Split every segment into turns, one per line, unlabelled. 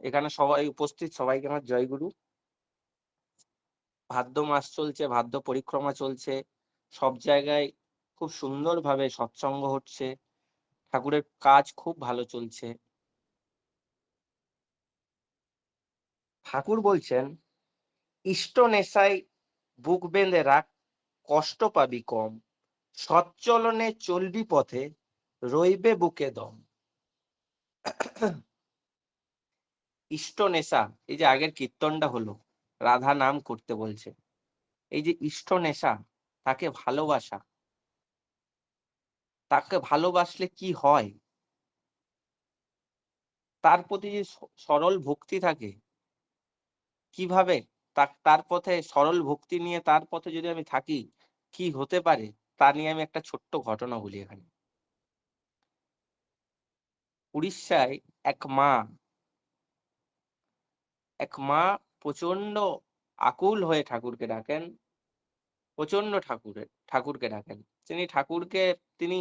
এখানে সবাই উপস্থিত, সবাইকে আমার জয়গুরু ভাদ্র মাস চলছে, ভাদ্র পরিক্রমা চলছে। সব জায়গায় খুব সুন্দরভাবে সৎসঙ্গ হচ্ছে। ঠাকুরের কাজ খুব ভালো চলছে। ঠাকুর বলছেন, ইষ্ট নেশায় বুক বেঁধে রাখ, কষ্ট পাবি কম। সচ্চলনে চলবি পথে, রইবে বুকে দম। ইষ্ট নেশা এই যে আগের কীর্তনটা হলো, রাধা নাম করতে বলছে। এই যে ইষ্ট নেশা তাকে ভালোবাসা। তাকে ভালোবাসলে কি হয়? তার প্রতি যে সরল ভক্তি থাকে, কীভাবে তার পথে সরল ভক্তি নিয়ে তার পথে যদি আমি থাকি, কি হতে পারে? তা নিয়ে আমি একটা ছোট্ট ঘটনা বলি এখানে। উড়িষ্যায় এক মা এক মা প্রচণ্ড আকুল হয়ে ঠাকুরকে ডাকেন। প্রচণ্ড ঠাকুরের, ঠাকুরকে ডাকেন। তিনি ঠাকুরকে, তিনি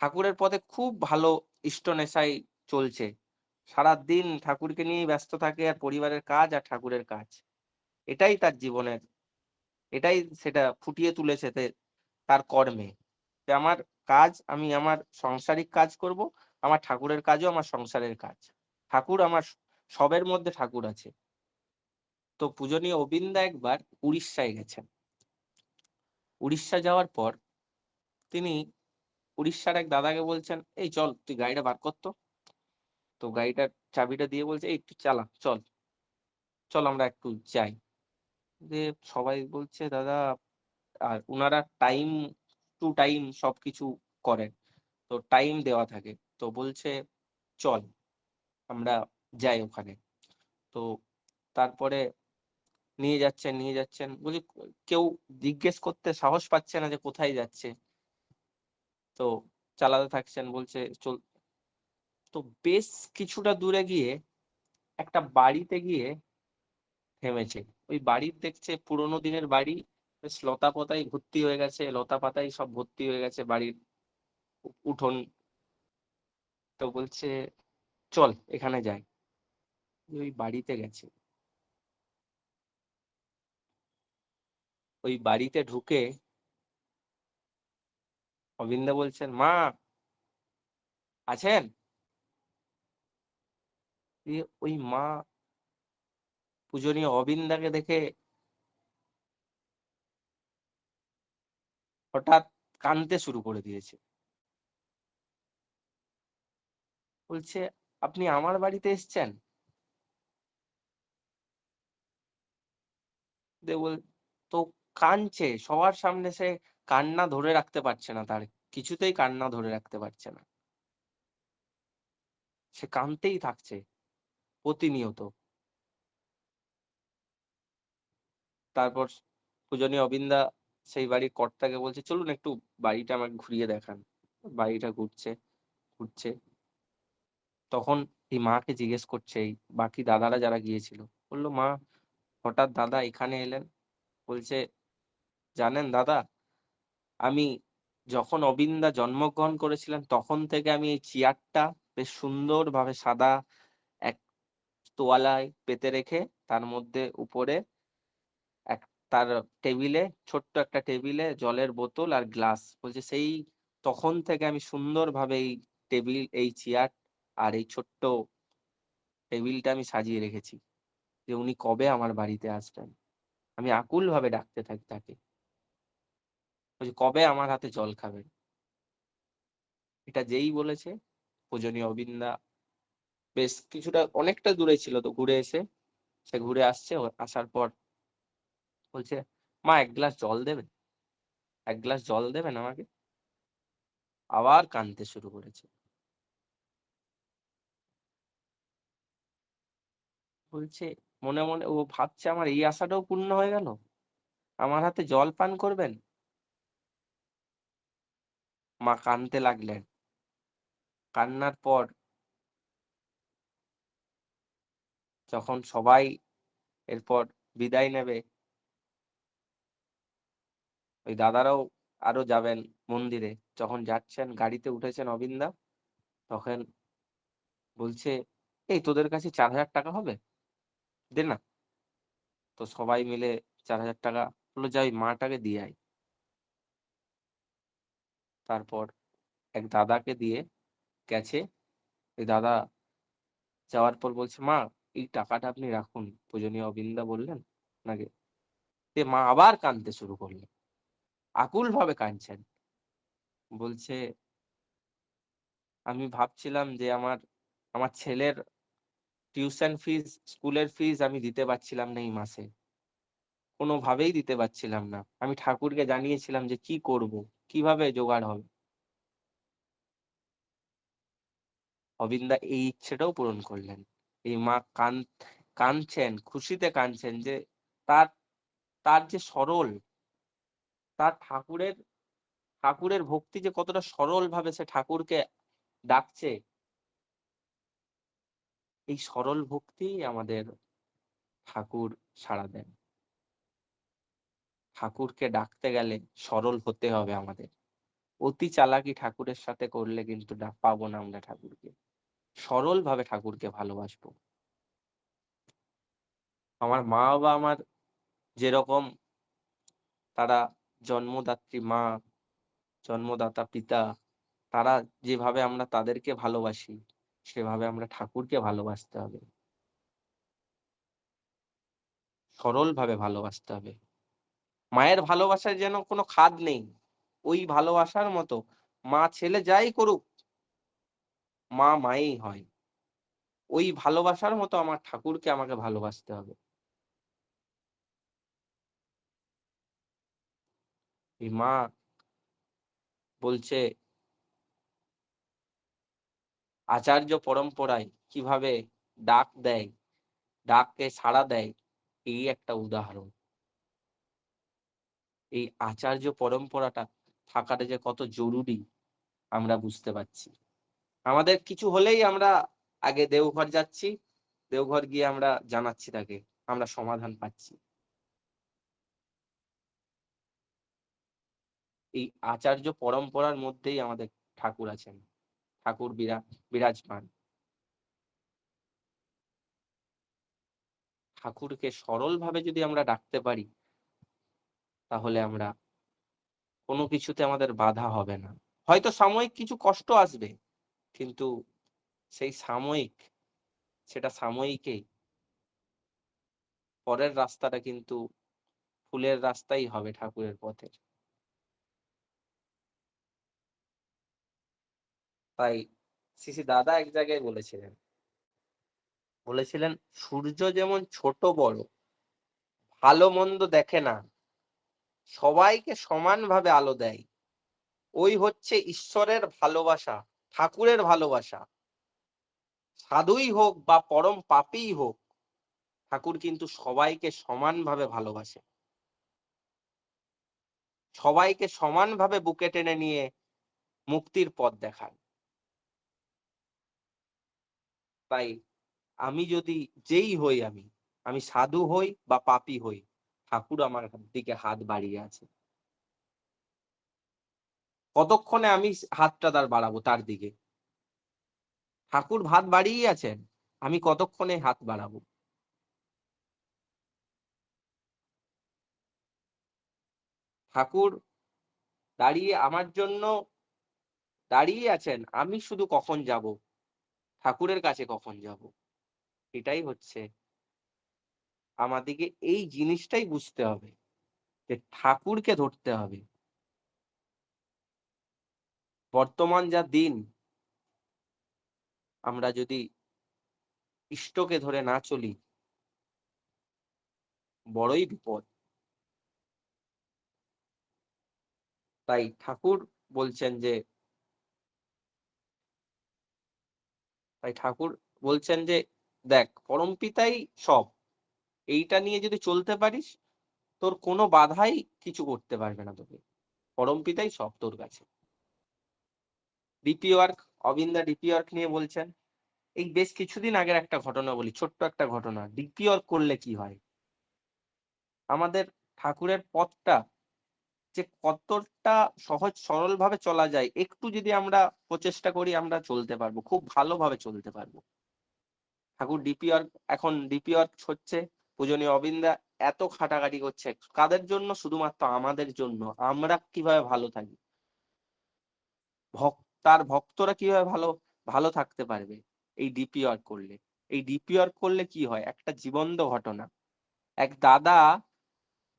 ঠাকুরের পথে খুব ভালো ইষ্ট নেশাই চলছে। সারা দিন ঠাকুরকে নিয়ে ব্যস্ত থাকে আর পরিবারের কাজ আর ঠাকুরের কাজ। এটাই তার জীবনের, এটাই সেটা ফুটিয়ে তুলেছে তার কর্মে। যে আমার কাজ, আমি আমার সংসারিক কাজ করব, আমার ঠাকুরের কাজও আমার সংসারের কাজ। ঠাকুর আমার সবের মধ্যে ঠাকুর আছে। তো পূজনীয় অবিন্দা একবার উড়িষ্যায় গেছেন। উড়িষ্যা যাওয়ার পর তিনি উড়িষ্যার এক দাদাকে বলছেন, এই চল, তুই গাড়িটা বার করতো তো। গাড়িটার চাবিটা দিয়ে বলছে, এই একটু চালা, চল চল আমরা একটু যাই। যে সবাই বলছে, দাদা, আর উনারা টাইম টু টাইম সবকিছু করেন। তো টাইম দেওয়া থাকে। তো বলছে, চল, আমরা যাই ওখানে। তো তারপরে নিয়ে যাচ্ছেন নিয়ে যাচ্ছেন। বলছি কেউ জিজ্ঞেস করতে সাহস পাচ্ছে না যে কোথায় যাচ্ছে। তো চালাতে থাকছেন, বলছে, চল তো বেশ কিছুটা দূরে গিয়ে একটা বাড়িতে গিয়ে থেমেছে। ওই বাড়ির দেখছে পুরোনো দিনের বাড়ি, বেশ লতা পাতায় ভর্তি হয়ে গেছে লতা পাতায় সব ভর্তি হয়ে গেছে বাড়ির উঠোন। তো বলছে, চল, এখানে যাই। ওই বাড়িতে গেছে ওই বাড়িতে ঢুকে অবিন্দা বলছেন, মা, আছেন? ওই মা পূজনীয় অবিন্দাকে দেখে হঠাৎ কানতে শুরু করে দিয়েছে। বলছে, আপনি আমার বাড়িতে এসছেন? তো কানছে, সবার সামনে সে কান্না ধরে রাখতে পারছে না তার, কিছুতেই কান্না ধরে রাখতে পারছে না। সে কানতেই থাকছে, প্রতিনিয়ত। তারপর পূজনী অবিন্দা সেই বাড়ির কর্তাকে বলছে, চলুন একটু বাড়িটা আমাকে ঘুরিয়ে দেখান। বাড়িটা ঘুরছে ঘুরছে। তখন এই মাকে জিজ্ঞেস করছে, এই বাকি দাদারা যারা গিয়েছিল, বলল, মা হঠাৎ দাদা এখানে এলেন। বলছে, জানেন দাদা, আমি যখন অবিন্দা জন্মগ্রহণ করেছিলেন তখন থেকে আমি এই চেয়ারটা বেশ সুন্দরভাবে সাদা এক তোয়ালায় পেতে রেখে, তার মধ্যে উপরে এক, তার টেবিলে, ছোট্ট একটা টেবিলে জলের বোতল আর গ্লাস। বলছে, সেই তখন থেকে আমি সুন্দরভাবে এই টেবিল, এই চেয়ার আর এই ছোট্ট টেবিলটা আমি সাজিয়ে রেখেছি। যে উনি কবে আমার বাড়িতে আসবেন? আমি আকুল ভাবে ডাকতে থাকি তাকে। কবে আমার হাতে জল খাবেন? এটা যেই বলেছে, পূজনীয় অবিন্দা। বেশ কিছুটা, অনেকটা দূরে ছিল তো, ঘুরে এসে। সে ঘুরে আসছে আসার পর বলছে, মা, এক গ্লাস জল দেবেন? এক গ্লাস জল দেবেন আমাকে? আবার কানতে শুরু করেছে। বলছে মনে মনে, ও ভাবছে আমার এই আশাটাও পূর্ণ হয়ে গেল? আমার হাতে জল পান করবেন? মা কানতে লাগলেন। কান্নার পর যখন সবাই এরপর বিদায় নেবে, ওই দাদারাও আরও যাবেন মন্দিরে। যখন যাচ্ছেন, গাড়িতে উঠেছেন অবিন্দা, তখন বলছে, এই তোদের কাছে চার হাজার টাকা হবে? দে না? তো সবাই মিলে চার হাজার টাকা বলল, যাই মাটাকে দিয়ে আয়। তারপর এক দাদাকে দিয়ে গেছে। ওই দাদা যাওয়ার পর বলছে, মা, এই টাকাটা আপনি রাখুন। পূজনীয় অবিন্দা বললেন নাকি সে মা আবার কাঁদতে শুরু করলেন। আকুল ভাবে কাঁদছেন। বলছে, আমি ভাবছিলাম যে আমার আমার ছেলের টিউশন ফিজ স্কুলের ফিজ আমি দিতে পারছিলাম না এই মাসে। কোনোভাবেই দিতে পারছিলাম না। আমি ঠাকুরকে জানিয়েছিলাম যে কি করব, কীভাবে জোগাড় হবে। অবিন্দা এই ইচ্ছেটাও পূরণ করলেন। এই মা কান, কাঁদছেন, খুশিতে কাঁদছেন যে তার তার যে সরল, তার ঠাকুরের ঠাকুরের ভক্তি যে কতটা সরল ভাবে সে ঠাকুরকে ডাকছে এই সরল ভক্তি আমাদের ঠাকুর সাড়া দেন। ঠাকুরকে ডাকতে গেলে সরল হতে হবে আমাদের। অতি চালাকি ঠাকুরের সাথে করলে কিন্তু পাবো না আমরা ঠাকুরকে। সরল ভাবে ঠাকুরকে ভালোবাসবো। আমার মা বাবা আমার যেরকম তারা জন্মদাত্রী মা, জন্মদাতা পিতা, তারা যেভাবে আমরা তাদেরকে ভালোবাসি সেভাবে আমরা ঠাকুরকে ভালোবাসতে হবে। সরল ভাবে ভালোবাসতে হবে। মায়ের ভালোবাসার যেন কোনো খাদ নেই, ওই ভালোবাসার মতো। মা ছেলে যাই করুক, মা মাই হয়। ওই ভালোবাসার মতো আমার ঠাকুরকে আমাকে ভালোবাসতে হবে। মা বলছে আচার্য পরম্পরায় কীভাবে ডাক দেয়, ডাককে সাড়া দেয়, এই একটা উদাহরণ। এই আচার্য পরম্পরাটা থাকাটা যে কত জরুরি, আমরা বুঝতে পারছি। আমাদের কিছু হলেই আমরা আগে দেওঘর যাচ্ছি, দেওঘর গিয়ে আমরা জানাচ্ছি তাকে, আমরা সমাধান পাচ্ছি। এই আচার্য পরম্পরার মধ্যেই আমাদের ঠাকুর আছেন। ঠাকুর বিরা, বিরাজমান। ঠাকুরকে সরল ভাবে যদি আমরা ডাকতে পারি, তাহলে আমরা কোনো কিছুতে আমাদের বাধা হবে না। হয়তো সাময়িক কিছু কষ্ট আসবে, কিন্তু সেই সাময়িক, সেটা সাময়িকেই। পরের রাস্তাটা কিন্তু ফুলের রাস্তাই হবে ঠাকুরের পথের। তাই শ্রী দাদা এক জায়গায় বলেছিলেন। বলেছিলেন, সূর্য যেমন ছোট বড়, ভালো মন্দ দেখে না, সবাইকে সমানভাবে আলো দেয়। ওই হচ্ছে ঈশ্বরের ভালোবাসা, ঠাকুরের ভালোবাসা। সাধুই হোক বা পরম পাপী হোক, ঠাকুর কিন্তু সবাইকে সমানভাবে ভালোবাসে। সবাইকে সমানভাবে বুকে টেনে নিয়ে মুক্তির পথ দেখান। তাই আমি যদি যেই হই আমি আমি সাধু হই বা পাপি হই, ঠাকুর আমার দিকে হাত বাড়িয়ে আছে। কতক্ষণে আমি হাতটা তার বাড়াবো তার দিকে? ঠাকুর হাত বাড়িয়ে আছেন, আমি কতক্ষণে হাত বাড়াবো? ঠাকুর দাঁড়িয়ে আমার জন্য দাঁড়িয়ে আছেন, আমি শুধু কখন যাব? ঠাকুরের কাছে কখন যাব? এটাই হচ্ছে আমাদেরকে এই জিনিসটাই বুঝতে হবে যে ঠাকুরকে ধরতে হবে। বর্তমান যা দিন, আমরা যদি ইষ্টকে ধরে না চলি, বড়ই বিপদ। তাই ঠাকুর বলছেন যে তাই ঠাকুর বলছেন যে, দেখ পরমপিতাই সব। এইটা নিয়ে যদি চলতে পারিস, তোর কোনো বাধাই কিছু করতে পারবে না তোকে। পরমপিতাই সব তোর কাছে। ডিপি ওয়ার্ক অবিন্দা ডিপি ওয়ার্ক নিয়ে বলছেন, এই বেশ কিছুদিন আগের একটা ঘটনা বলি, ছোট্ট একটা ঘটনা। ডিপি ওয়ার্ক করলে কি হয়? আমাদের ঠাকুরের পথটা যে কতটা সহজ সরল ভাবে চলা যায়, একটু যদি আমরা প্রচেষ্টা করি আমরা চলতে পারব, খুব ভালোভাবে চলতে পারব। ঠাকুর ডিপি এখন ডিপি হচ্ছে পূজনীয় অবিন্দা, এত খাটাখাটি করছে। কাদের জন্য? শুধুমাত্র আমাদের জন্য। আমরা কীভাবে ভালো থাকি? ভক্ত তার ভক্তরা কীভাবে ভালো ভালো থাকতে পারবে? এই ডিপি করলে। এই ডিপি করলে কি হয়? একটা জীবন্ত ঘটনা। এক দাদা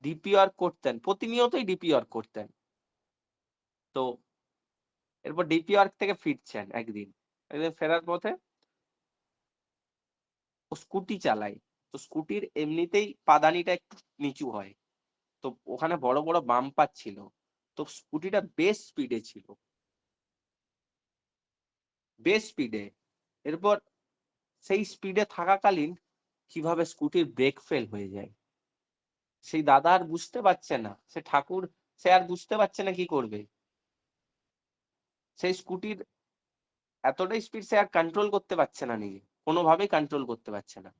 ডিপি ওয়ার্ক করতেন, প্রতিনিয়তই ডিপি ওয়ার্ক করতেন। তো এরপর ডিপি ওয়ার্ক থেকে ফিরছেন একদিন একদিন ফেরার পথে ও স্কুটি চালায়। তো স্কুটির এমনিতেই পাদানিটা একটু নিচু হয়। তো ওখানে বড় বড় বাম্পার ছিল। তো স্কুটিটা বেশ স্পিডে ছিল। বেশ স্পিডে এরপর সেই স্পিডে থাকাকালীন কীভাবে স্কুটির ব্রেক ফেল হয়ে যায়। সেই দাদা আর বুঝতে পারছে না। সে ঠাকুর, সে আর বুঝতে পারছে না কি করবে। সেই স্কুটির এতটাই স্পিড সে আর কন্ট্রোল করতে পারছে না নিজে। কোনোভাবেই কন্ট্রোল করতে পারছে না।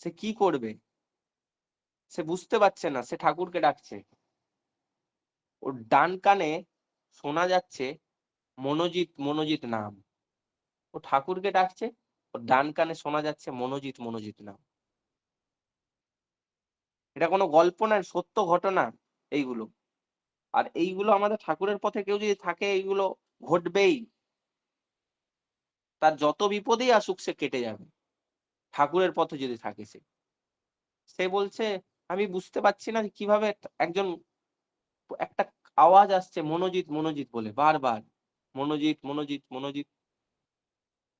সে কি করবে? সে বুঝতে পারছে না। সে ঠাকুরকে ডাকছে। ওর ডান কানে শোনা যাচ্ছে মনোজিৎ মনোজিৎ নাম। ও ঠাকুরকে ডাকছে। ডান কানে শোনা যাচ্ছে মনোজিৎ মনোজিৎ নাম। এটা কোনো গল্প নয়, সত্য ঘটনা এইগুলো। আর এইগুলো আমাদের ঠাকুরের পথে কেউ যদি থাকে, এইগুলো ঘটবেই। তার যত বিপদেই আসুক, সে কেটে যাবে। ঠাকুরের পথে যদি থাকে সে। সে বলছে, আমি বুঝতে পারছি না কীভাবে একজন, একটা আওয়াজ আসছে, মনোজিৎ মনোজিৎ বলে, বারবার। মনোজিৎ মনোজিৎ মনোজিৎ।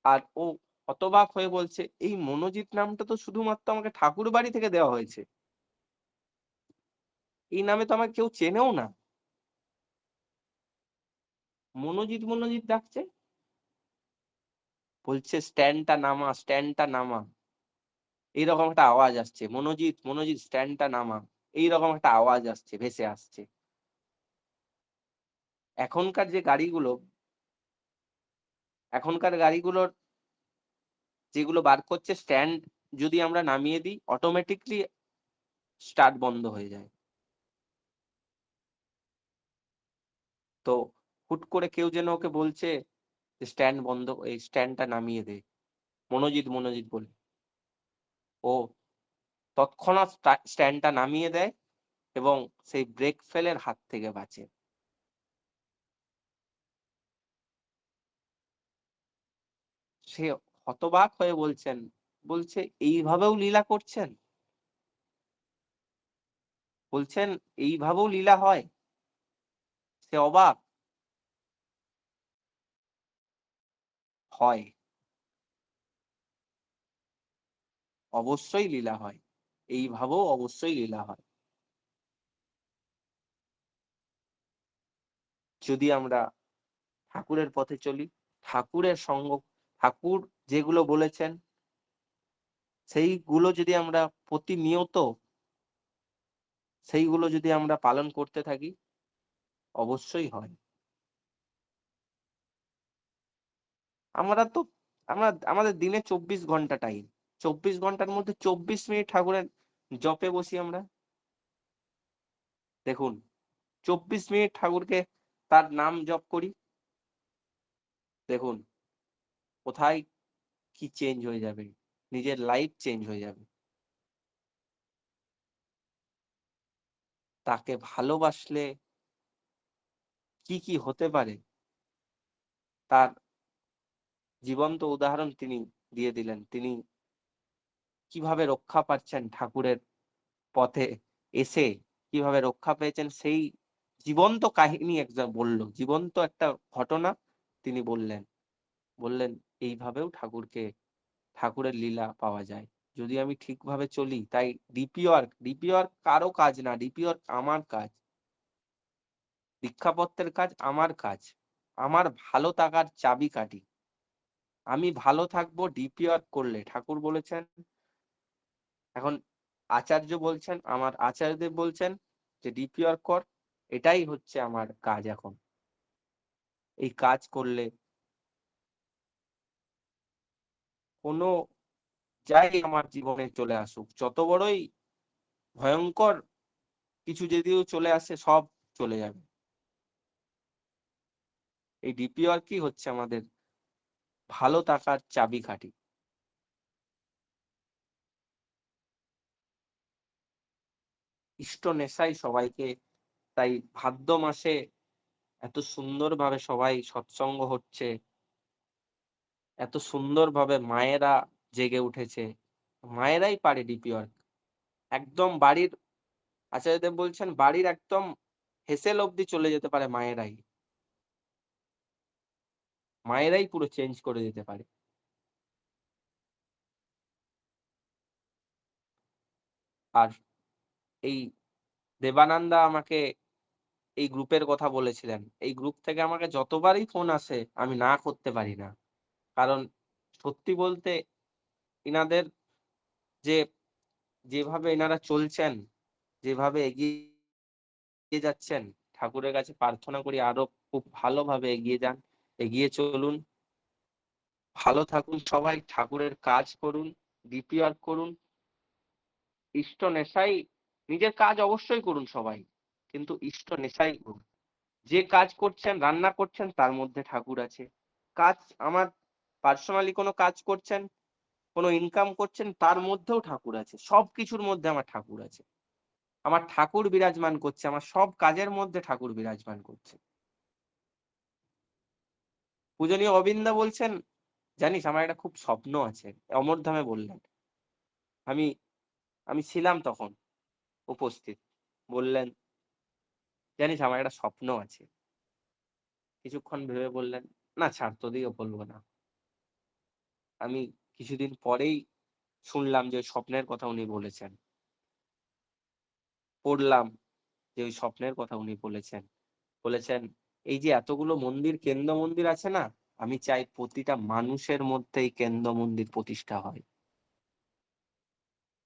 আর ও হতবাক হয়ে বলছে, এই মনোজিৎ নামটা তো শুধুমাত্র আমাকে ঠাকুর বাড়ি থেকে দেওয়া হয়েছে। এই নামে তো আমাকে কেউ চেনেও না। মনোজিৎ মনোজিৎ ডাকছে। বলছে, স্ট্যান্ডটা নামা স্ট্যান্ডটা নামা। এইরকম একটা আওয়াজ আসছে। মনোজিৎ মনোজিৎ, স্ট্যান্ডটা নামা। এইরকম একটা আওয়াজ আসছে, ভেসে আসছে। এখনকার যে গাড়িগুলো, এখনকার গাড়িগুলোর যেগুলো বার করছে স্ট্যান্ড যদি আমরা নামিয়ে দিই অটোমেটিকলি স্টার্ট বন্ধ হয়ে যায়। তো হুট করে কেউ যেন ওকে বলছে যে স্ট্যান্ড বন্ধ, এই স্ট্যান্ডটা নামিয়ে দে। মনোজিৎ মনোজিৎ বলে। ও তৎক্ষণাৎ স্ট্যান্ডটা নামিয়ে দেয় এবং সেই ব্রেক ফেলের হাত থেকে বাঁচে। সে হতবাক হয়ে বলছেন, বলছে, এইভাবেও লীলা করছেন? বলছেন, এইভাবেও লীলা হয়? সে অবাক। হয়। অবশ্যই লীলা হয়। এইভাবেও অবশ্যই লীলা হয়। যদি আমরা ঠাকুরের পথে চলি, ঠাকুরের সঙ্গ, ঠাকুর যেগুলো বলেছেন, সেইগুলো যদি আমরা প্রতিনিয়ত, সেইগুলো যদি আমরা পালন করতে থাকি, অবশ্যই হয়। আমরা তো, আমরা, আমাদের দিনে চব্বিশ ঘণ্টা টাইম চব্বিশ ঘণ্টার মধ্যে চব্বিশ মিনিট ঠাকুরের জপে বসি আমরা। দেখুন, চব্বিশ মিনিট ঠাকুরকে তার নাম জপ করি। দেখুন, কোথায় কি চেঞ্জ হয়ে যাবে? নিজের লাইফ চেঞ্জ হয়ে যাবে। তাকে ভালোবাসলে কি কি হতে পারে? তার জীবন্ত উদাহরণ তিনি দিয়ে দিলেন। তিনি কীভাবে রক্ষা পাচ্ছেন ঠাকুরের পথে এসে, কীভাবে রক্ষা পেয়েছেন সেই জীবন্ত কাহিনী একজন বলল। জীবন্ত একটা ঘটনা তিনি বললেন। বললেন, এইভাবেও ঠাকুরকে, ঠাকুরের লীলা পাওয়া যায়। যদি আমি ঠিকভাবে চলি, তাই ডিপি ওয়ার্ক ডিপি ওয়ার্ক কারও কাজ না, ডিপি ওয়ার্ক আমার কাজ। দীক্ষাপত্রের কাজ আমার কাজ। আমার ভালো থাকার চাবি কাটি আমি ভালো থাকব ডিপি ওয়ার্ক করলে। ঠাকুর বলেছেন। এখন আচার্য বলছেন, আমার আচার্যদেব বলছেন যে, ডিপি ওয়ার্ক কর। এটাই হচ্ছে আমার কাজ এখন। এই কাজ করলে কোনো যাই আমার জীবনে চলে আসুক। যত বড়ই ভয়ঙ্কর কিছু যদিও চলে আসে, সব চলে যাবে। এই ডিপি ওয়ার্কই হচ্ছে আমাদের ভালো থাকার চাবি চাবিকাঠি। ইষ্ট নেশাই সবাইকে, তাই ভাদ্র মাসে এত সুন্দরভাবে সবাই সৎসঙ্গ হচ্ছে। এত সুন্দরভাবে মায়েরা জেগে উঠেছে। মায়েরাই পারে ডিপি ওয়ার্ক একদম বাড়ির আচার্যদেব বলছেন, বাড়ির একদম হেসেল অব্দি চলে যেতে পারে মায়েরাই। মায়েরাই পুরো চেঞ্জ করে দিতে পারে। আর এই দেবানন্দা আমাকে এই গ্রুপের কথা বলেছিলেন। এই গ্রুপ থেকে আমাকে যতবারই ফোন আসে, আমি না করতে পারি না। কারণ সত্যি বলতে ইনাদের যে, যেভাবে এনারা চলছেন, যেভাবে এগিয়ে যাচ্ছেন, ঠাকুরের কাছে প্রার্থনা করি আরও খুব ভালোভাবে এগিয়ে যান, এগিয়ে চলুন। ভালো থাকুন সবাই, ঠাকুরের কাজ করুন, ডিপি ওয়ার্ক করুন। ইষ্ট নেশাই, নিজের কাজ অবশ্যই করুন সবাই, কিন্তু ইষ্ট নেশাই করুন। যে কাজ করছেন, রান্না করছেন, তার মধ্যে ঠাকুর আছে। কাজ আমার পার্সোনালি কোনো কাজ করছেন, কোনো ইনকাম করছেন, তার মধ্যেও ঠাকুর আছে। সব কিছুর মধ্যে আমার ঠাকুর আছে। আমার ঠাকুর বিরাজমান করছে, আমার সব কাজের মধ্যে ঠাকুর বিরাজমান করছে। পূজনীয় অবিন্দা বলছেন, জানিস আমার একটা খুব স্বপ্ন আছে অমরধামে বললেন। আমি আমি ছিলাম তখন উপস্থিত, বললেন, জানিস আমার একটা স্বপ্ন আছে। কিছুক্ষণ ভেবে বললেন, না ছাড় তোদিও বলব না। আমি কিছুদিন পরেই শুনলাম যে ওই স্বপ্নের কথা উনি বলেছেন। পড়লাম যে ওই স্বপ্নের কথা উনি বলেছেন। বলেছেন, এই যে এতগুলো মন্দির, কেন্দ্র মন্দির আছে না, আমি চাই প্রতিটা মানুষের মধ্যেই কেন্দ্র মন্দির প্রতিষ্ঠা হয়।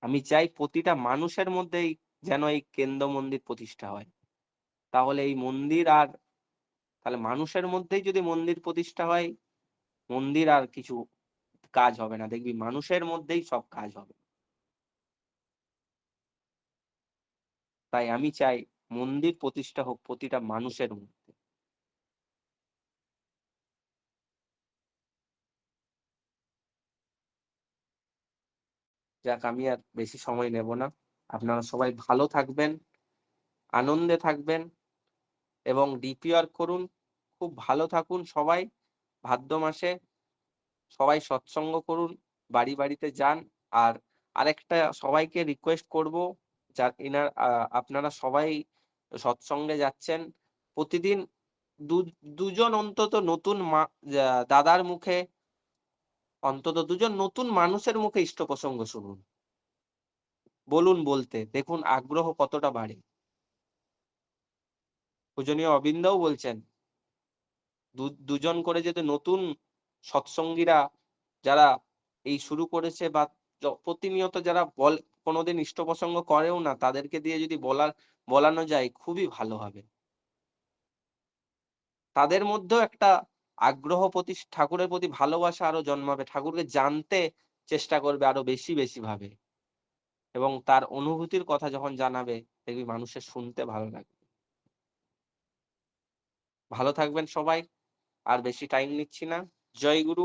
আমি চাই প্রতিটা মানুষের মধ্যেই যেন এই কেন্দ্র মন্দির প্রতিষ্ঠা হয়। তাহলে এই মন্দির আর, তাহলে মানুষের মধ্যেই যদি মন্দির প্রতিষ্ঠা হয়, মন্দির আর কিছু কাজ হবে না, দেখবি মানুষের মধ্যেই সব কাজ হবে। তাই আমি চাই মন্দির প্রতিষ্ঠা হোক প্রতিটা মানুষের মধ্যে। যাক, আমি আর বেশি সময় নেব না। আপনারা সবাই ভালো থাকবেন, আনন্দে থাকবেন এবং ডিপি ওয়ার্ক করুন। খুব ভালো থাকুন সবাই। ভাদ্র মাসে সবাই সৎসঙ্গ করুন, বাড়ি বাড়িতে যান। আর আরেকটা সবাইকে রিকোয়েস্ট করব, যার এনার আপনারা সবাই সৎসঙ্গে যাচ্ছেন। প্রতিদিন দুজন অন্তত নতুন দাদার মুখে, অন্তত দুজন নতুন মানুষের মুখে ইষ্ট প্রসঙ্গ শুনুন। বলুন বলতে, দেখুন আগ্রহ কতটা বাড়ে। পূজনীয় অবিন্দাও বলছেন দুজন করে যদি নতুন সৎসঙ্গীরা যারা এই শুরু করেছে বা প্রতিনিয়ত যারা বল, কোনোদিন ইষ্ট প্রসঙ্গ করেও না, তাদেরকে দিয়ে যদি বলার, বলানো যায়, খুবই ভালো হবে। তাদের মধ্যেও একটা আগ্রহ প্রতি, ঠাকুরের প্রতি ভালোবাসা আরও জন্মাবে। ঠাকুরকে জানতে চেষ্টা করবে আরও বেশি বেশি ভাবে। এবং তার অনুভূতির কথা যখন জানাবে, দেখবি মানুষের শুনতে ভালো লাগবে। ভালো থাকবেন সবাই। আর বেশি টাইম নিচ্ছি না। জয় গুরু